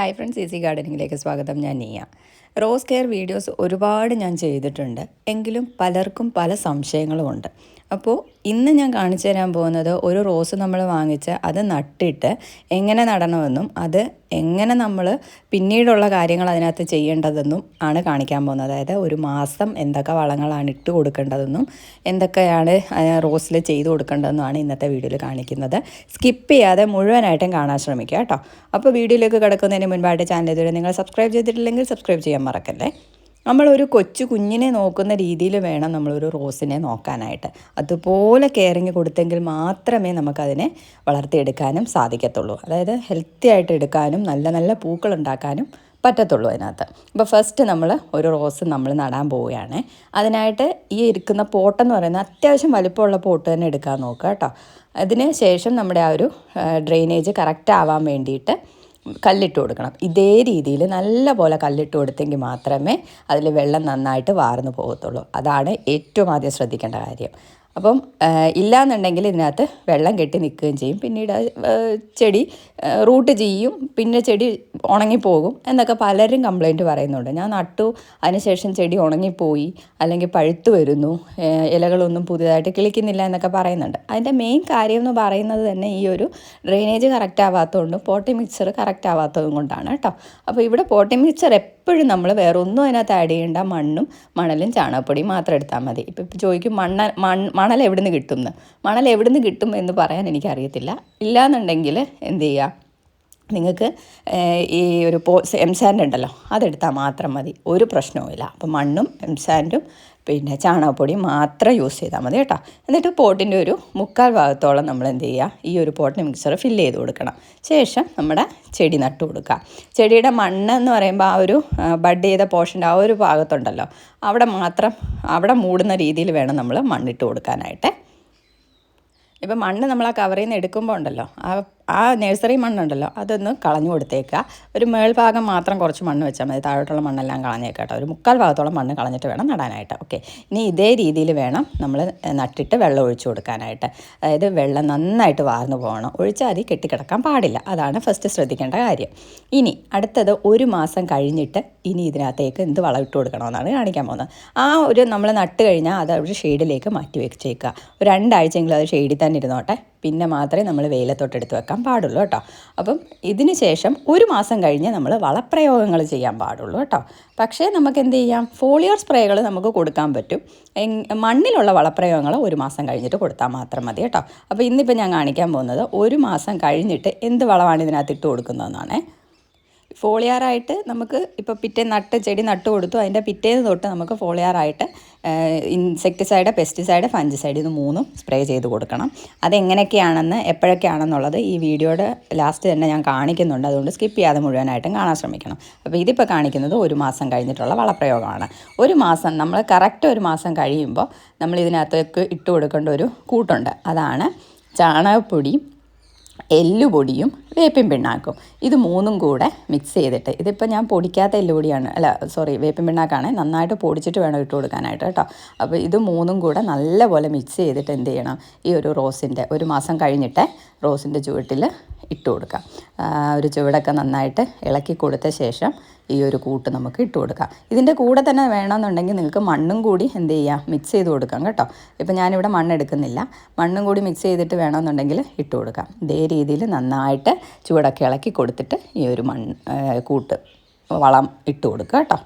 Hi friends easy ഗാർഡനിങ്ങിലേക്ക് സ്വാഗതം. ഞാൻ നീയ. Rose care videos ഒരുപാട് ഞാൻ ചെയ്തിട്ടുണ്ട്. എങ്കിലും പലർക്കും പല സംശയങ്ങളുമുണ്ട് അപ്പോൾ ഇന്ന് ഞാൻ കാണിച്ചു തരാൻ പോകുന്നത് ഒരു റോസ് നമ്മൾ വാങ്ങിച്ച് അത് നട്ടിട്ട് എങ്ങനെ നടണമെന്നും അത് എങ്ങനെ നമ്മൾ പിന്നീടുള്ള കാര്യങ്ങൾ അതിനകത്ത് ചെയ്യേണ്ടതെന്നും ആണ് കാണിക്കാൻ പോകുന്നത്. അതായത് ഒരു മാസം എന്തൊക്കെ വളങ്ങളാണ് ഇട്ട് കൊടുക്കേണ്ടതെന്നും എന്തൊക്കെയാണ് റോസിൽ ചെയ്ത് കൊടുക്കേണ്ടതെന്നുമാണ് ഇന്നത്തെ വീഡിയോയിൽ കാണിക്കുന്നത്. സ്കിപ്പ് ചെയ്യാതെ മുഴുവനായിട്ടും കാണാൻ ശ്രമിക്കുക കേട്ടോ. അപ്പോൾ വീഡിയോയിലേക്ക് കിടക്കുന്നതിന് മുൻപായിട്ട് ചാനൽ ഇതുവരെ നിങ്ങൾ സബ്സ്ക്രൈബ് ചെയ്തിട്ടില്ലെങ്കിൽ സബ്സ്ക്രൈബ് ചെയ്യാൻ മറക്കല്ലേ. നമ്മളൊരു കൊച്ചു കുഞ്ഞിനെ നോക്കുന്ന രീതിയിൽ വേണം നമ്മളൊരു റോസിനെ നോക്കാനായിട്ട്. അതുപോലെ കെയറിങ് കൊടുത്തെങ്കിൽ മാത്രമേ നമുക്കതിനെ വളർത്തിയെടുക്കാനും സാധിക്കത്തുള്ളൂ. അതായത് ഹെൽത്തി ആയിട്ട് എടുക്കാനും നല്ല നല്ല പൂക്കൾ ഉണ്ടാക്കാനും പറ്റത്തുള്ളൂ അതിനകത്ത്. അപ്പോൾ ഫസ്റ്റ് നമ്മൾ ഒരു റോസ് നമ്മൾ നടാൻ പോവുകയാണ്. അതിനായിട്ട് ഈ ഇരിക്കുന്ന പോട്ടെന്ന് പറയുന്നത് അത്യാവശ്യം വലിപ്പമുള്ള പോട്ട് തന്നെ എടുക്കാൻ നോക്കുക കേട്ടോ. അതിന് ശേഷം നമ്മുടെ ആ ഒരു ഡ്രെയിനേജ് കറക്റ്റ് ആവാൻ വേണ്ടിയിട്ട് കല്ലിട്ട് കൊടുക്കണം. ഇതേ രീതിയിൽ നല്ല പോലെ കല്ലിട്ട് കൊടുത്തെങ്കിൽ മാത്രമേ അതിൽ വെള്ളം നന്നായിട്ട് വാർന്നു പോകത്തുള്ളൂ. അതാണ് ഏറ്റവും ആദ്യം ശ്രദ്ധിക്കേണ്ട കാര്യം. അപ്പം ഇല്ലയെന്നുണ്ടെങ്കിൽ ഇതിനകത്ത് വെള്ളം കെട്ടി നിൽക്കുകയും ചെയ്യും. പിന്നീട് ചെടി റൂട്ട് ചെയ്യും. പിന്നെ ചെടി ഉണങ്ങിപ്പോകും എന്നൊക്കെ പലരും കംപ്ലൈന്റ് പറയുന്നുണ്ട്. ഞാൻ നട്ടു അതിനുശേഷം ചെടി ഉണങ്ങിപ്പോയി അല്ലെങ്കിൽ പഴുത്തു വരുന്നു ഇലകളൊന്നും പുതിയതായിട്ട് കിളിക്കുന്നില്ല എന്നൊക്കെ പറയുന്നുണ്ട്. അതിന്റെ മെയിൻ കാര്യം എന്ന് പറയുന്നത് തന്നെ ഈ ഒരു ഡ്രെയിനേജ് കറക്റ്റ് ആവാത്തതുകൊണ്ടും പോട്ടി മിക്സർ കറക്റ്റ് ആവാത്തതും കൊണ്ടാണ് കേട്ടോ. അപ്പോൾ ഇവിടെ പോട്ടി മിക്സർ എപ്പോഴും നമ്മൾ വേറെ ഒന്നും അതിനകത്ത് ആഡ് ചെയ്യേണ്ട മണ്ണും മണലും ചാണകപ്പൊടിയും മാത്രം എടുത്താൽ മതി. ഇപ്പം ചോദിക്കും മണ്ണ മണൽ എവിടെ നിന്ന് കിട്ടും മണൽ എവിടെ നിന്ന് കിട്ടും എന്ന് പറയാൻ എനിക്കറിയത്തില്ല. ഇല്ലയെന്നുണ്ടെങ്കിൽ എന്ത് ചെയ്യുക? നിങ്ങൾക്ക് ഈ ഒരു പോ എം സാൻഡ് ഉണ്ടല്ലോ അതെടുത്താൽ മാത്രം മതി. ഒരു പ്രശ്നവുമില്ല. അപ്പം മണ്ണും എം സാൻഡും പിന്നെ ചാണകപ്പൊടിയും മാത്രം യൂസ് ചെയ്താൽ മതി കേട്ടോ. എന്നിട്ട് പോട്ടിന്റെ ഒരു മുക്കാൽ ഭാഗത്തോളം നമ്മൾ എന്ത് ചെയ്യുക ഈ ഒരു പോട്ടിന് മിക്സർ ഫില്ല് ചെയ്ത് കൊടുക്കണം. ശേഷം നമ്മുടെ ചെടി നട്ടു കൊടുക്കുക. ചെടിയുടെ മണ്ണ് എന്ന് പറയുമ്പോൾ ആ ഒരു ബഡ് ചെയ്ത പോർഷന്റെ ആ ഒരു ഭാഗത്തുണ്ടല്ലോ അവിടെ മാത്രം അവിടെ മൂടുന്ന രീതിയിൽ വേണം നമ്മൾ മണ്ണിട്ട് കൊടുക്കാനായിട്ട്. ഇപ്പം മണ്ണ് നമ്മൾ ആ കവറിൽ നിന്ന് എടുക്കുമ്പോൾ ഉണ്ടല്ലോ ആ ആ നഴ്സറി മണ്ണുണ്ടല്ലോ അതൊന്ന് കളഞ്ഞു കൊടുത്തേക്കുക. ഒരു മേൾഭാഗം മാത്രം കുറച്ച് മണ്ണ് വെച്ചാൽ മതി താഴോട്ടുള്ള മണ്ണെല്ലാം കളഞ്ഞേക്കട്ടോ ഒരു മുക്കാൽ ഭാഗത്തോളം മണ്ണ് കളഞ്ഞിട്ട് വേണം നടാനായിട്ട്. ഓക്കെ. ഇനി ഇതേ രീതിയിൽ വേണം നമ്മൾ നട്ടിട്ട് വെള്ളം ഒഴിച്ചു കൊടുക്കാനായിട്ട്. അതായത് വെള്ളം നന്നായിട്ട് വാർന്നു പോകണം. ഒഴിച്ചാൽ അതി കെട്ടിക്കിടക്കാൻ പാടില്ല. അതാണ് ഫസ്റ്റ് ശ്രദ്ധിക്കേണ്ട കാര്യം. ഇനി അടുത്തത് ഒരു മാസം കഴിഞ്ഞിട്ട് ഇനി ഇതിനകത്തേക്ക് എന്ത് വളം ഇട്ട് കൊടുക്കണമെന്നാണ് കാണിക്കാൻ പോകുന്നത്. ആ ഒരു നമ്മൾ നട്ട് കഴിഞ്ഞാൽ അത് ഒരു ഷെയ്ഡിലേക്ക് മാറ്റി വെച്ചേക്കുക. ഒരു രണ്ടാഴ്ചയെങ്കിലും അത് ഷെയ്ഡിൽ തന്നെ ഇരുന്നോട്ടെ പിന്നെ മാത്രമേ നമ്മൾ വെയിലത്തോട്ടെടുത്ത് വെക്കാൻ പാടുള്ളൂ കേട്ടോ. അപ്പം ഇതിന് ശേഷം ഒരു മാസം കഴിഞ്ഞ് നമ്മൾ വളപ്രയോഗങ്ങൾ ചെയ്യാൻ പാടുള്ളൂ കേട്ടോ. പക്ഷേ നമുക്ക് എന്ത് ചെയ്യാം? ഫോളിയർ സ്പ്രേകൾ നമുക്ക് കൊടുക്കാൻ പറ്റും. മണ്ണിലുള്ള വളപ്രയോഗങ്ങൾ ഒരു മാസം കഴിഞ്ഞിട്ട് കൊടുത്താൽ മാത്രം മതി കേട്ടോ. അപ്പോൾ ഇന്നിപ്പോൾ ഞാൻ കാണിക്കാൻ പോകുന്നത് ഒരു മാസം കഴിഞ്ഞിട്ട് എന്ത് വളമാണ് ഇതിനകത്ത് ഇട്ട് കൊടുക്കുന്നതെന്നാണേ. ഫോളിയാറായിട്ട് നമുക്ക് ഇപ്പോൾ പിറ്റേ നട്ട് ചെടി നട്ട് കൊടുത്തു. അതിന്റെ പിറ്റേന്ന് തൊട്ട് നമുക്ക് ഫോളിയാറായിട്ട് ഇൻസെക്ടിസൈഡ് പെസ്റ്റിസൈഡ് ഫഞ്ചിസൈഡ് ഇത് മൂന്നും സ്പ്രേ ചെയ്ത് കൊടുക്കണം. അതെങ്ങനെയൊക്കെയാണെന്ന് എപ്പോഴൊക്കെയാണെന്നുള്ളത് ഈ വീഡിയോയുടെ ലാസ്റ്റ് തന്നെ ഞാൻ കാണിക്കുന്നുണ്ട്. അതുകൊണ്ട് സ്കിപ്പ് ചെയ്യാതെ മുഴുവനായിട്ടും കാണാൻ ശ്രമിക്കണം. അപ്പോൾ ഇതിപ്പോൾ കാണിക്കുന്നത് ഒരു മാസം കഴിഞ്ഞിട്ടുള്ള വളപ്രയോഗമാണ്. ഒരു മാസം നമ്മൾ കറക്റ്റ് ഒരു മാസം കഴിയുമ്പോൾ നമ്മൾ ഇതിനകത്തേക്ക് ഇട്ട് കൊടുക്കേണ്ട ഒരു കൂട്ടുണ്ട്. അതാണ് ചാണകപ്പൊടിയും എല്ലുപൊടിയും വേപ്പിൻ പിണ്ണാക്കും. ഇത് മൂന്നും കൂടെ മിക്സ് ചെയ്തിട്ട് ഇതിപ്പോൾ ഞാൻ പൊടിക്കാത്ത എല്ലുപൊടിയാണ്. അല്ല സോറി വേപ്പിൻ പിണ്ണാക്കാണ്. നന്നായിട്ട് പൊടിച്ചിട്ട് വേണം ഇട്ട് കൊടുക്കാനായിട്ട് കേട്ടോ. അപ്പോൾ ഇത് മൂന്നും കൂടെ നല്ലപോലെ മിക്സ് ചെയ്തിട്ട് എന്ത് ചെയ്യണം? ഈ ഒരു റോസിന്റെ ഒരു മാസം കഴിഞ്ഞിട്ട് റോസിന്റെ ചുവട്ടിൽ ഇട്ട് കൊടുക്കാം. ഒരു ചുവടൊക്കെ നന്നായിട്ട് ഇളക്കി കൊടുത്ത ശേഷം ഈ ഒരു കൂട്ട് നമുക്ക് ഇട്ട് കൊടുക്കാം. ഇതിന്റെ കൂടെ തന്നെ വേണമെന്നുണ്ടെങ്കിൽ നിങ്ങൾക്ക് മണ്ണും കൂടി എന്ത് ചെയ്യാം? മിക്സ് ചെയ്ത് കൊടുക്കാം കേട്ടോ. ഇപ്പം ഞാനിവിടെ മണ്ണ് എടുക്കുന്നില്ല. മണ്ണും കൂടി മിക്സ് ചെയ്തിട്ട് വേണമെന്നുണ്ടെങ്കിൽ ഇട്ട് കൊടുക്കാം. ഇതേ രീതിയിൽ നന്നായിട്ട് ചുവടൊക്കെ ഇളക്കി കൊടുത്തിട്ട് ഈ ഒരു മണ്ണ് കൂട്ട് വളം ഇട്ട് കൊടുക്കുക കേട്ടോ.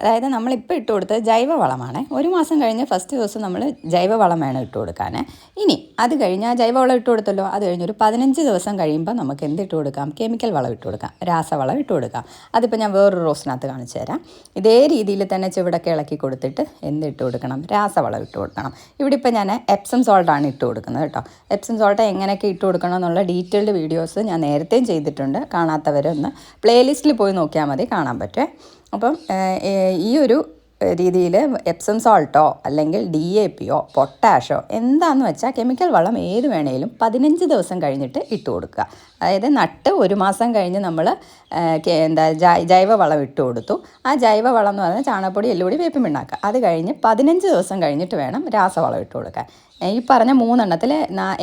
അതായത് നമ്മളിപ്പോൾ ഇട്ട് കൊടുത്തത് ജൈവവളമാണ്. ഒരു മാസം കഴിഞ്ഞ് ഫസ്റ്റ് ദിവസം നമ്മൾ ജൈവവളം വേണം ഇട്ട് കൊടുക്കാൻ ഇനി അത് കഴിഞ്ഞ് ആ ജൈവവളം ഇട്ട് കൊടുത്തല്ലോ അത് കഴിഞ്ഞ് ഒരു പതിനഞ്ച് ദിവസം കഴിയുമ്പോൾ നമുക്ക് എന്ത് ഇട്ട് കൊടുക്കാം? കെമിക്കൽ വളം ഇട്ട് കൊടുക്കാം. രാസവളം ഇട്ട് കൊടുക്കാം. അതിപ്പോൾ ഞാൻ വേറൊരു റോസിനകത്ത് കാണിച്ചു തരാം. ഇതേ രീതിയിൽ തന്നെ ചുവടൊക്കെ ഇളക്കി കൊടുത്തിട്ട് എന്ത് ഇട്ട് കൊടുക്കണം? രാസവളം ഇട്ട് കൊടുക്കണം. ഇവിടെ ഇപ്പോൾ ഞാൻ എപ്സം സോൾട്ടാണ് ഇട്ട് കൊടുക്കുന്നത് കേട്ടോ. എപ്സം സോൾട്ട് എങ്ങനെയൊക്കെ ഇട്ട് കൊടുക്കണം എന്നുള്ള ഡീറ്റെയിൽഡ് വീഡിയോസ് ഞാൻ നേരത്തെയും ചെയ്തിട്ടുണ്ട്. കാണാത്തവരൊന്ന് പ്ലേലിസ്റ്റിൽ പോയി നോക്കിയാൽ മതി കാണാൻ പറ്റുമേ അപ്പം ഈ ഒരു രീതിയിൽ എപ്സം സോൾട്ടോ അല്ലെങ്കിൽ ഡി എ പിയോ പൊട്ടാഷോ എന്താണെന്ന് വെച്ചാൽ കെമിക്കൽ വളം ഏത് വേണേലും പതിനഞ്ച് ദിവസം കഴിഞ്ഞിട്ട് ഇട്ട് കൊടുക്കുക. അതായത് നട്ട് ഒരു മാസം കഴിഞ്ഞ് നമ്മൾ എന്താ ജൈവ വളം ഇട്ട് കൊടുത്തു. ആ ജൈവ വളം എന്ന് പറഞ്ഞാൽ ചാണകപ്പൊടി എല്ലുപൊടി വേപ്പിൻ പിണ്ണാക്കുക അത് കഴിഞ്ഞ് പതിനഞ്ച് ദിവസം കഴിഞ്ഞിട്ട് വേണം രാസവളം ഇട്ട് കൊടുക്കാൻ. ഈ പറഞ്ഞ മൂന്നെണ്ണത്തിൽ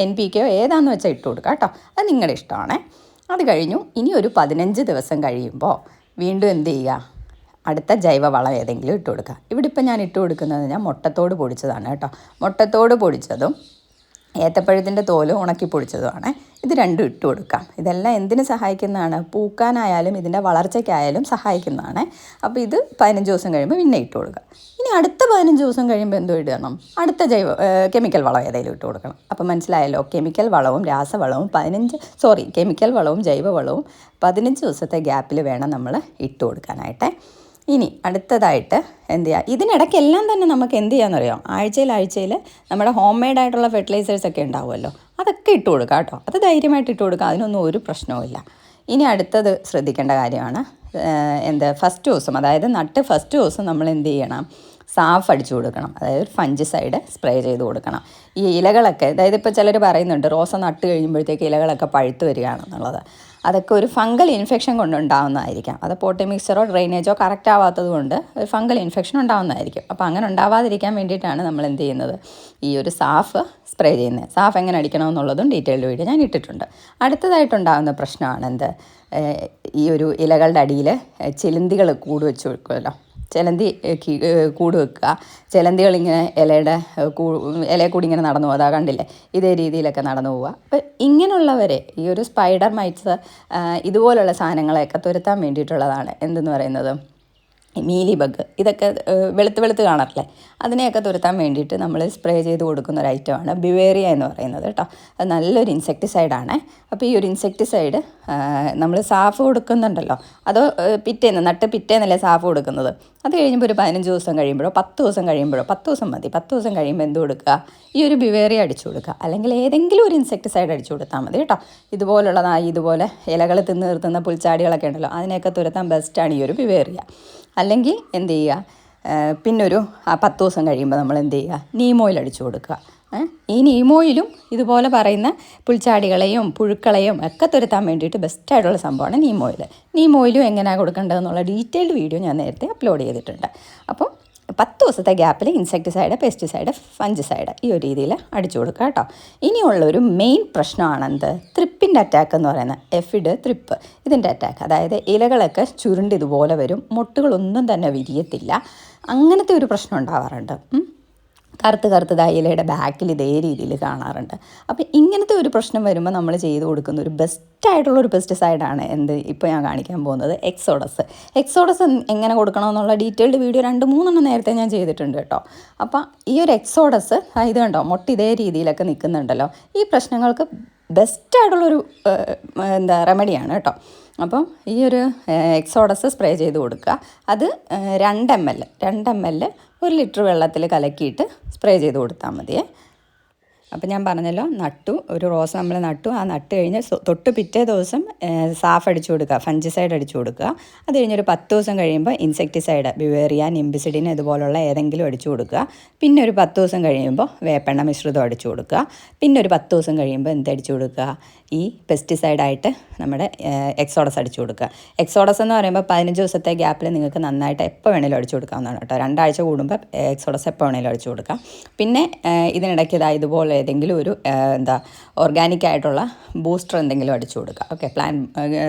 എൻ പി കെയോ ഏതാണെന്ന് വെച്ചാൽ ഇട്ട് കൊടുക്കുക കേട്ടോ. അത് നിങ്ങളുടെ ഇഷ്ടമാണേ. അത് കഴിഞ്ഞു. ഇനി ഒരു പതിനഞ്ച് ദിവസം കഴിയുമ്പോൾ വീണ്ടും എന്ത് ചെയ്യുക? അടുത്ത ജൈവവളം ഏതെങ്കിലും ഇട്ട് കൊടുക്കുക. ഇവിടെ ഇപ്പം ഞാൻ ഇട്ട് കൊടുക്കുന്നത് ഞാൻ മുട്ടത്തോട് പൊടിച്ചതാണ് കേട്ടോ. മുട്ടത്തോട് പൊടിച്ചതും ഏത്തപ്പഴത്തിന്റെ തോൽ ഉണക്കി പൊടിച്ചതുമാണ്. ഇത് രണ്ടും ഇട്ട് കൊടുക്കാം. ഇതെല്ലാം എന്തിനു സഹായിക്കുന്നതാണ്? പൂക്കാനായാലും ഇതിന്റെ വളർച്ചയ്ക്കായാലും സഹായിക്കുന്നതാണ്. അപ്പോൾ ഇത് പതിനഞ്ച് ദിവസം കഴിയുമ്പോൾ പിന്നെ ഇട്ട് കൊടുക്കുക. ഇനി അടുത്ത പതിനഞ്ച് ദിവസം കഴിയുമ്പോൾ എന്തോ ഇടണം? അടുത്ത ജൈവ കെമിക്കൽ വളം ഏതെങ്കിലും ഇട്ട് കൊടുക്കണം. അപ്പോൾ മനസ്സിലായല്ലോ കെമിക്കൽ വളവും രാസവളവും പതിനഞ്ച് സോറി കെമിക്കൽ വളവും ജൈവവളവും പതിനഞ്ച് ദിവസത്തെ ഗ്യാപ്പിൽ വേണം നമ്മൾ ഇട്ട് കൊടുക്കാനായിട്ട്. ഇനി അടുത്തതായിട്ട് എന്ത് ചെയ്യുക ഇതിനിടയ്ക്കെല്ലാം തന്നെ നമുക്ക് എന്ത് ചെയ്യാമെന്നറിയാം ആഴ്ചയിൽ ആഴ്ചയിൽ നമ്മുടെ ഹോം മെയ്ഡ് ആയിട്ടുള്ള ഫെർട്ടിലൈസേഴ്സ് ഒക്കെ ഉണ്ടാവുമല്ലോ. അതൊക്കെ ഇട്ട് കൊടുക്കുക കേട്ടോ. അത് ധൈര്യമായിട്ട് ഇട്ട് കൊടുക്കുക അതിനൊന്നും ഒരു പ്രശ്നവുമില്ല ഇനി അടുത്തത് ശ്രദ്ധിക്കേണ്ട കാര്യമാണ് എന്ത് ഫസ്റ്റ് ദിവസം അതായത് നട്ട് ഫസ്റ്റ് ദിവസം നമ്മൾ എന്ത് ചെയ്യണം? സാഫ് അടിച്ചു കൊടുക്കണം. അതായത് ഫഞ്ചിസൈഡ് സ്പ്രേ ചെയ്ത് കൊടുക്കണം. ഈ ഇലകളൊക്കെ അതായത് ഇപ്പോൾ ചിലർ പറയുന്നുണ്ട് റോസ നട്ട് കഴിയുമ്പോഴത്തേക്ക് ഇലകളൊക്കെ പഴുത്ത് വരികയാണെന്നുള്ളത്. അതൊക്കെ ഒരു ഫംഗൽ ഇൻഫെക്ഷൻ കൊണ്ടുണ്ടാവുന്നതായിരിക്കാം അത് പോട്ടി മിക്സറോ ഡ്രെയിനേജോ കറക്റ്റ് ആവാത്തത് കൊണ്ട് ഒരു ഫംഗൽ ഇൻഫെക്ഷൻ ഉണ്ടാവുന്നതായിരിക്കും. അപ്പോൾ അങ്ങനെ ഉണ്ടാവാതിരിക്കാൻ വേണ്ടിയിട്ടാണ് നമ്മൾ എന്ത് ചെയ്യുന്നത്? ഈ ഒരു സാഫ് സ്പ്രേ ചെയ്യുന്നത് സാഫ് എങ്ങനെ അടിക്കണമെന്നുള്ളതും ഡീറ്റെയിൽഡ് വീഡിയോ ഞാൻ ഇട്ടിട്ടുണ്ട്. അടുത്തതായിട്ടുണ്ടാകുന്ന പ്രശ്നമാണ് എന്ത് ഈ ഒരു ഇലകളുടെ അടിയിൽ ചിലന്തികൾ കൂട് വെച്ച് കൊടുക്കുമല്ലോ ചിലന്തി കൂട് വെക്കുക. ചിലന്തികൾ ഇങ്ങനെ ഇലയുടെ കൂ ഇലയെ കൂടി ഇങ്ങനെ നടന്നു പോകുക അതാ കണ്ടില്ലേ? ഇതേ രീതിയിലൊക്കെ നടന്നു പോവുക. അപ്പം ഇങ്ങനെയുള്ളവരെ ഈ ഒരു സ്പൈഡർ മൈറ്റ്സ് ഇതുപോലുള്ള സാധനങ്ങളെയൊക്കെ തുരത്താൻ വേണ്ടിയിട്ടുള്ളതാണ് എന്തെന്ന് പറയുന്നത്? Mealy bug. ഇതൊക്കെ വെളുത്ത് വെളുത്ത് കാണാറില്ലേ? അതിനെയൊക്കെ തുരത്താൻ വേണ്ടിയിട്ട് നമ്മൾ സ്പ്രേ ചെയ്ത് കൊടുക്കുന്ന ഒരു ഐറ്റമാണ് ബിവേറിയ എന്ന് പറയുന്നത് കേട്ടോ. അത് നല്ലൊരു ഇൻസെക്ടിസൈഡാണ്. അപ്പോൾ ഈ ഒരു ഇൻസെക്ടിസൈഡ് നമ്മൾ സാഫ് കൊടുക്കുന്നുണ്ടല്ലോ. അതോ പിറ്റേന്ന് നട്ട് പിറ്റേന്നല്ലേ സാഫ് കൊടുക്കുന്നത്? അത് കഴിയുമ്പോൾ ഒരു പതിനഞ്ച് ദിവസം കഴിയുമ്പോഴോ പത്ത് ദിവസം കഴിയുമ്പോഴോ പത്ത് ദിവസം മതി. പത്ത് ദിവസം കഴിയുമ്പോൾ എന്ത് കൊടുക്കുക? ഈ ഒരു ബിവേറിയ അടിച്ചു കൊടുക്കുക. അല്ലെങ്കിൽ ഏതെങ്കിലും ഒരു ഇൻസെക്ടിസൈഡ് അടിച്ചു കൊടുത്താൽ മതി കേട്ടോ. ഇതുപോലുള്ളതായി ഇതുപോലെ ഇലകൾ തിന്ന് നിർത്തുന്ന പുൽച്ചാടികളൊക്കെ ഉണ്ടല്ലോ അതിനെയൊക്കെ തുരത്താൻ ബെസ്റ്റാണ് ഈ ഒരു ബിവേറിയ. അല്ലെങ്കിൽ എന്ത് ചെയ്യുക? പിന്നൊരു പത്ത് ദിവസം കഴിയുമ്പോൾ നമ്മൾ എന്ത് ചെയ്യുക? നീമോയിൽ അടിച്ചു കൊടുക്കുക. ഈ നീമോയിലും ഇതുപോലെ പറയുന്ന പുൽച്ചാടികളെയും പുഴുക്കളെയും ഒക്കെ തുരത്താൻ വേണ്ടിയിട്ട് ബെസ്റ്റായിട്ടുള്ള സംഭവമാണ് നീമോയിൽ നീമോയിലും എങ്ങനെയാണ് കൊടുക്കേണ്ടതെന്നുള്ള ഡീറ്റെയിൽഡ് വീഡിയോ ഞാൻ നേരത്തെ അപ്ലോഡ് ചെയ്തിട്ടുണ്ട്. അപ്പം പത്ത് ദിവസത്തെ ഗ്യാപ്പിൽ ഇൻസെക്ടിസൈഡ് പെസ്റ്റിസൈഡ് ഫഞ്ചിസൈഡ് ഈ ഒരു രീതിയിൽ അടിച്ചു കൊടുക്കുക കേട്ടോ. ഇനിയുള്ള ഒരു മെയിൻ പ്രശ്നമാണ് എന്ത് ത്രിപ്പിന്റെ അറ്റാക്ക് എന്ന് പറയുന്നത് എഫിഡ് ത്രിപ്പ് ഇതിന്റെ അറ്റാക്ക് അതായത് ഇലകളൊക്കെ ചുരുണ്ട് ഇതുപോലെ വരും. മുട്ടുകളൊന്നും തന്നെ വിരിയത്തില്ല. അങ്ങനത്തെ ഒരു പ്രശ്നം ഉണ്ടാവാറുണ്ട്. കറുത്ത് കറുത്തതായി ഇലയുടെ ബാക്കിൽ ഇതേ രീതിയിൽ കാണാറുണ്ട്. അപ്പോൾ ഇങ്ങനത്തെ ഒരു പ്രശ്നം വരുമ്പോൾ നമ്മൾ ചെയ്ത് കൊടുക്കുന്ന ഒരു ബെസ്റ്റായിട്ടുള്ള ഒരു പെസ്റ്റിസൈഡാണ് എന്ത്? ഇപ്പോൾ ഞാൻ കാണിക്കാൻ പോകുന്നത് എക്സോഡസ് എക്സോഡസ് എങ്ങനെ കൊടുക്കണമെന്നുള്ള ഡീറ്റെയിൽഡ് വീഡിയോ രണ്ട് മൂന്നെണ്ണം നേരത്തെ ഞാൻ ചെയ്തിട്ടുണ്ട് കേട്ടോ. അപ്പോൾ ഈ ഒരു എക്സോഡസ് ഇത് കണ്ടോ? മുട്ട ഇതേ രീതിയിലൊക്കെ നിൽക്കുന്നുണ്ടല്ലോ. ഈ പ്രശ്നങ്ങൾക്ക് ബെസ്റ്റായിട്ടുള്ളൊരു എന്താ റെമഡിയാണ് കേട്ടോ. അപ്പം ഈ ഒരു എക്സോഡസ് സ്പ്രേ ചെയ്ത് കൊടുക്കുക. അത് രണ്ട് എം എൽ രണ്ട് എം എൽ ഒരു ലിറ്റർ വെള്ളത്തിൽ കലക്കിയിട്ട് സ്പ്രേ ചെയ്ത് കൊടുത്താൽ മതിയേ. അപ്പം ഞാൻ പറഞ്ഞല്ലോ നട്ടു ഒരു റോസ് നമ്മൾ നട്ടു. ആ നട്ട് കഴിഞ്ഞ് തൊട്ട് പിറ്റേ ദിവസം സാഫ് അടിച്ചു കൊടുക്കുക ഫഞ്ചിസൈഡ് അടിച്ചു കൊടുക്കുക. അത് കഴിഞ്ഞൊരു പത്ത് ദിവസം കഴിയുമ്പോൾ ഇൻസെക്ടിസൈഡ് ബിവേറിയ നിംബിസിഡിൻ ഇതുപോലുള്ള ഏതെങ്കിലും അടിച്ചു കൊടുക്കുക. പിന്നെ ഒരു പത്ത് ദിവസം കഴിയുമ്പോൾ വേപ്പെണ്ണ മിശ്രിതം അടിച്ചു കൊടുക്കുക. പിന്നെ ഒരു പത്ത് ദിവസം കഴിയുമ്പോൾ എന്ത് അടിച്ചു കൊടുക്കുക? ഈ പെസ്റ്റിസൈഡായിട്ട് നമ്മുടെ എക്സോഡസ് അടിച്ചു കൊടുക്കുക. എക്സോഡസ് എന്ന് പറയുമ്പോൾ പതിനഞ്ച് ദിവസത്തെ ഗ്യാപ്പിൽ നിങ്ങൾക്ക് നന്നായിട്ട് എപ്പോൾ വേണേലും അടിച്ചു കൊടുക്കാവുന്നതാണ് കേട്ടോ. രണ്ടാഴ്ച കൂടുമ്പോൾ എക്സോഡസ് എപ്പോൾ വേണേലും അടിച്ചു കൊടുക്കാം. പിന്നെ ഇതിനിടയ്ക്ക് ഇതാ ഇതുപോലെ ഏതെങ്കിലും ഒരു എന്താ ഓർഗാനിക് ആയിട്ടുള്ള ബൂസ്റ്റർ എന്തെങ്കിലും അടിച്ചു കൊടുക്കുക. ഓക്കെ പ്ലാൻ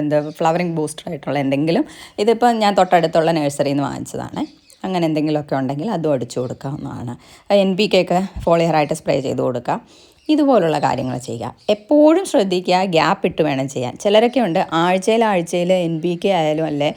എന്താ ഫ്ലവറിങ് ബൂസ്റ്റർ ആയിട്ടുള്ള എന്തെങ്കിലും. ഇതിപ്പോൾ ഞാൻ തൊട്ടടുത്തുള്ള നഴ്സറിയിൽ നിന്ന് വാങ്ങിച്ചതാണ്. അങ്ങനെ എന്തെങ്കിലുമൊക്കെ ഉണ്ടെങ്കിൽ അതും അടിച്ചു കൊടുക്കാവുന്നതാണ്. എൻ പി കെ ഒക്കെ ഫോളിയറായിട്ട് സ്പ്രേ ചെയ്ത് കൊടുക്കാം. ഇതുപോലുള്ള കാര്യങ്ങൾ ചെയ്യുക. എപ്പോഴും ശ്രദ്ധിക്കുക ഗ്യാപ്പ് ഇട്ട് വേണം ചെയ്യാൻ. ചിലരൊക്കെ ഉണ്ട് ആഴ്ചയിൽ ആഴ്ചയിൽ എൻ ബി കെ ആയാലും അല്ലെ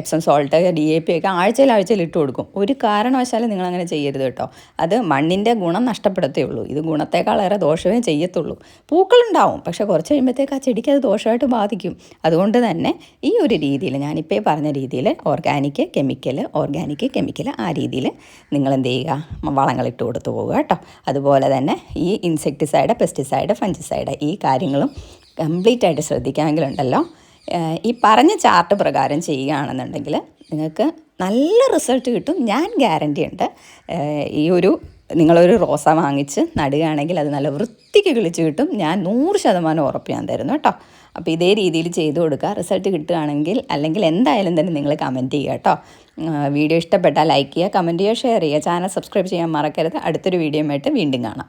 Epsom salt D A P ഒക്കെ ആഴ്ചയിൽ ആഴ്ചയിൽ ഇട്ട് കൊടുക്കും. ഒരു കാരണവശാലും നിങ്ങൾ അങ്ങനെ ചെയ്യരുത് കേട്ടോ. അത് മണ്ണിന്റെ ഗുണം നഷ്ടപ്പെടുത്തേ ഉള്ളൂ. ഇത് ഗുണത്തേക്കാളേറെ ദോഷമേ ചെയ്യത്തുള്ളൂ. പൂക്കളുണ്ടാവും പക്ഷേ കുറച്ച് കഴിയുമ്പോഴത്തേക്ക് ആ ചെടിക്ക് അത് ദോഷമായിട്ട് ബാധിക്കും. അതുകൊണ്ട് തന്നെ ഈ ഒരു രീതിയിൽ ഞാനിപ്പോൾ പറഞ്ഞ രീതിയിൽ ഓർഗാനിക് കെമിക്കൽ ഓർഗാനിക് കെമിക്കൽ ആ രീതിയിൽ നിങ്ങൾ എന്ത് ചെയ്യുക വളങ്ങളിട്ട് കൊടുത്തു പോവുക കേട്ടോ. അതുപോലെ തന്നെ ഈ ഇൻസെക്ട് ഇൻസെക്ടിസൈഡ് പെസ്റ്റിസൈഡ് ഫഞ്ചിസൈഡ് ഈ കാര്യങ്ങളും കംപ്ലീറ്റ് ആയിട്ട് ശ്രദ്ധിക്കാമെങ്കിലുണ്ടല്ലോ. ഈ പറഞ്ഞ ചാർട്ട് പ്രകാരം ചെയ്യുകയാണെന്നുണ്ടെങ്കിൽ നിങ്ങൾക്ക് നല്ല റിസൾട്ട് കിട്ടും. ഞാൻ ഗ്യാരണ്ടി ഉണ്ട്. ഈ ഒരു നിങ്ങളൊരു റോസ വാങ്ങിച്ച് നടുകയാണെങ്കിൽ അത് നല്ല വൃത്തിക്ക് കിളിച്ച് കിട്ടും. ഞാൻ നൂറ് ശതമാനം ഉറപ്പ് ഞാൻ തരുന്നു കേട്ടോ. അപ്പോൾ ഇതേ രീതിയിൽ ചെയ്തു കൊടുക്കുക. റിസൾട്ട് കിട്ടുകയാണെങ്കിൽ അല്ലെങ്കിൽ എന്തായാലും തന്നെ നിങ്ങൾ കമന്റ് ചെയ്യുക കേട്ടോ. വീഡിയോ ഇഷ്ടപ്പെട്ടാൽ ലൈക്ക് ചെയ്യുക കമന്റ് ചെയ്യുക ഷെയർ ചെയ്യുക. ചാനൽ സബ്സ്ക്രൈബ് ചെയ്യാൻ മറക്കരുത്. അടുത്തൊരു വീഡിയോ വീണ്ടും കാണാം.